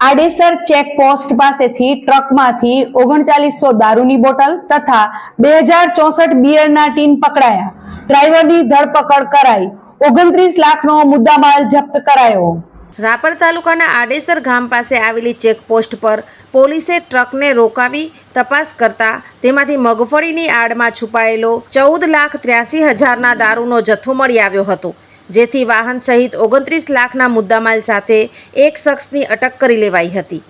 Adesar checkpost પાસેથી ટ્રકમાંથી ઓગણચાલીસો દારૂની બોટલ તથા બે હજાર ચોસઠ બિયરના ટીન પકડાયા. ડ્રાઈવરની ધરપકડ કરાઈ. ઓગણત્રીસ લાખનો મુદ્દામાલ જપ્ત કરાયો. રાપર તાલુકાના આડેસર ગામ પાસે આવેલી ચેકપોસ્ટ પર પોલીસે ટ્રકને રોકાવી તપાસ કરતા તેમાંથી મગફળીની આડમાં છુપાયેલો ચૌદ લાખ ત્ર્યાસી હજારના દારૂનો જથ્થો મળી આવ્યો હતો. જેથી વાહન સહિત ઓગણત્રીસ લાખના મુદ્દામાલ સાથે એક શખ્સની અટક કરી લેવાઈ હતી.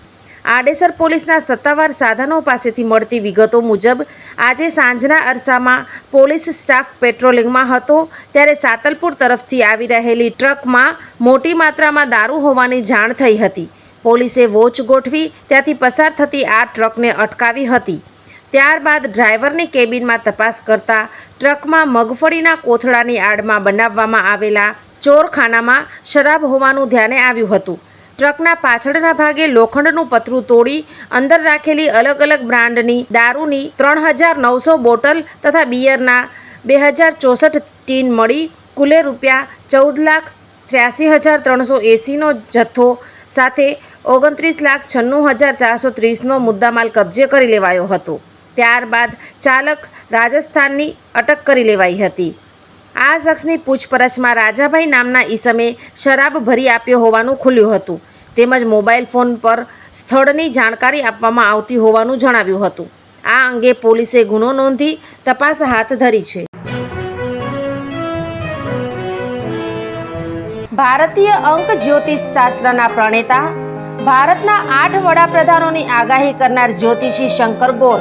આડેસર પોલીસના સત્તાવાર સાધનો પાસેથી મળતી વિગતો મુજબ, આજે સાંજના અરસામાં પોલીસ સ્ટાફ પેટ્રોલિંગમાં હતો, ત્યારે સાતલપુર તરફથી આવી રહેલી ટ્રકમાં મોટી માત્રામાં દારૂ હોવાની જાણ થઈ હતી. પોલીસે વોચ ગોઠવી, ત્યાંથી પસાર થતી આ ટ્રકને અટકાવી હતી. ત્યારબાદ ડ્રાઈવરની કેબિનમાં તપાસ કરતા ટ્રકમાં મગફળીના કોથળાની આડમાં બનાવવામાં આવેલા ચોરખાનામાં શરાબ હોવાનું ધ્યાને આવ્યું હતું. ટ્રકના પાછળના ભાગે લોખંડનું પતરું તોડી અંદર રાખેલી અલગ અલગ બ્રાન્ડની દારૂની ત્રણ હજાર નવસો બોટલ તથા બિયરના બે હજાર ચોસઠ ટીન મળી કુલે રૂપિયા ચૌદ લાખ ત્ર્યાસી હજાર ત્રણસો એંસીનો જથ્થો સાથે ઓગણત્રીસ લાખ છન્નું હજાર ચારસો ત્રીસનો મુદ્દામાલ કબજે કરી લેવાયો હતો. ત્યારબાદ ચાલક રાજસ્થાનની અટક કરી લેવાઈ હતી. આ શખ્સની પૂછપરછમાં રાજાભાઈ નામના ઈસમે શરાબ ભરી આપ્યો હોવાનું ખુલ્યું હતું. તેમજ મોબાઈલ ફોન પર સ્થળની જાણકારી આપવામાં આવતી હોવાનું જણાવ્યું હતું. આ અંગે પોલીસે ગુનો નોંધી તપાસ હાથ ધરી છે. ભારતીય અંક જ્યોતિષ શાસ્ત્રના પ્રણેતા, ભારતના આઠ વડાપ્રધાનોની આગાહી કરનાર જ્યોતિષી શંકર ગોર